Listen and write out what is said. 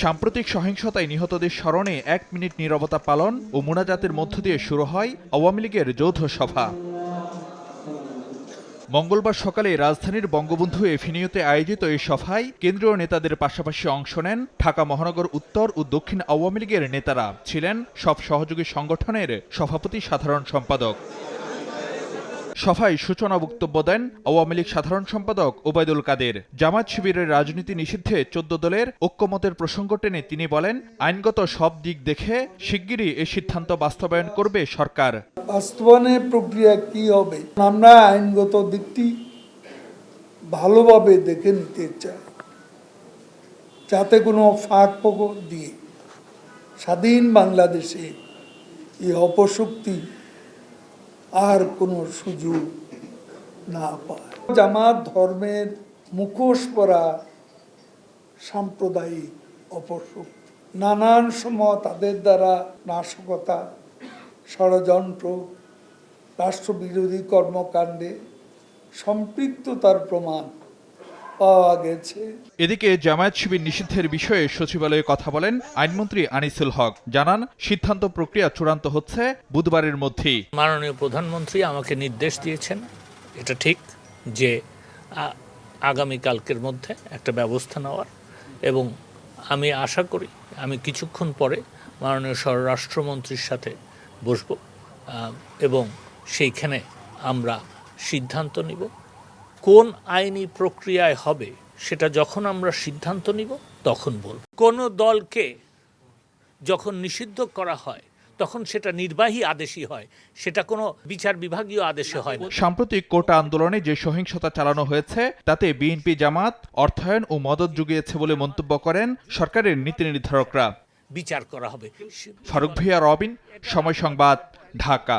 সাম্প্রতিক সহিংসতায় নিহতদের স্মরণে এক মিনিট নিরবতা পালন ও মোনাজাতের মধ্য দিয়ে শুরু হয় আওয়ামী লীগের যৌথ সভা। মঙ্গলবার সকালে রাজধানীর বঙ্গবন্ধু এভিনিউতে আয়োজিত এই সভায় কেন্দ্রীয় নেতাদের পাশাপাশি অংশ নেন ঢাকা মহানগর উত্তর ও দক্ষিণ আওয়ামী লীগের নেতারা ছিলেন সব সহযোগী সংগঠনের সভাপতি সাধারণ সম্পাদক। সভায় সূচনা বক্তব্য দেন আওয়ামী লীগ সাধারণ সম্পাদক ওবায়দুল কাদের। জামাত শিবিরের রাজনীতি নিষিদ্ধে চোদ্দ দলের ঐক্যমতের প্রসঙ্গ টেনে তিনি বলেন, আইনগত সব দিক দেখে শিগগিরই এ সিদ্ধান্ত বাস্তবায়ন করবে সরকার। বাস্তবায়নের প্রক্রিয়া কি হবে? আমরা আইনগত দিকটি ভালোভাবে দেখে নিতে চাই। যাতে কোনো ফাঁক ফোকর দিয়ে স্বাধীন বাংলাদেশে এই অপশক্তি আর কোনো সুযোগ না পায়। জামাত ধর্মের মুখোশ পরা সাম্প্রদায়িক অপশক্তি নানান সময় তাদের দ্বারা নাশকতা, ষড়যন্ত্র, রাষ্ট্রবিরোধী কর্মকাণ্ডে সম্পৃক্ততার প্রমাণ পাওয়া গেছে। এদিকে জামায়াত শিবির নিষিদ্ধের বিষয়ে সচিবালয়ে কথা বলেন আইনমন্ত্রী আনিসুল হক। জানান সিদ্ধান্ত প্রক্রিয়া চূড়ান্ত হচ্ছে বুধবারের মধ্যেই। মাননীয় প্রধানমন্ত্রী আমাকে নির্দেশ দিয়েছেন এটা ঠিক যে আ- আগামীকালকের মধ্যে একটা ব্যবস্থা নেওয়ার। এবং আমি আশা করি আমি কিছুক্ষণ পরে মাননীয় স্বরাষ্ট্রমন্ত্রীর সাথে বসব এবং সেইখানে আমরা সিদ্ধান্ত নিব। কোন আইনি প্রক্রিয়ায় হবে সেটা যখন আমরা সিদ্ধান্ত নিব তখন বলব। কোনো দলকে যখন নিষিদ্ধ করা হয় তখন সেটা নির্বাহী আদেশই হয়। সেটা কোনো বিচার বিভাগীয় আদেশে হয় সাম্প্রতিক কোটা আন্দোলনে যে সহিংসতা চালানো হয়েছে তাতে বিএনপি জামাত অর্থায়ন ও মদত জুগিয়েছে বলে মন্তব্য করেন সরকারের নীতি নির্ধারকরা। বিচার করা হবে। ফারুক ভিয়া রবিন সময় সংবাদ ঢাকা।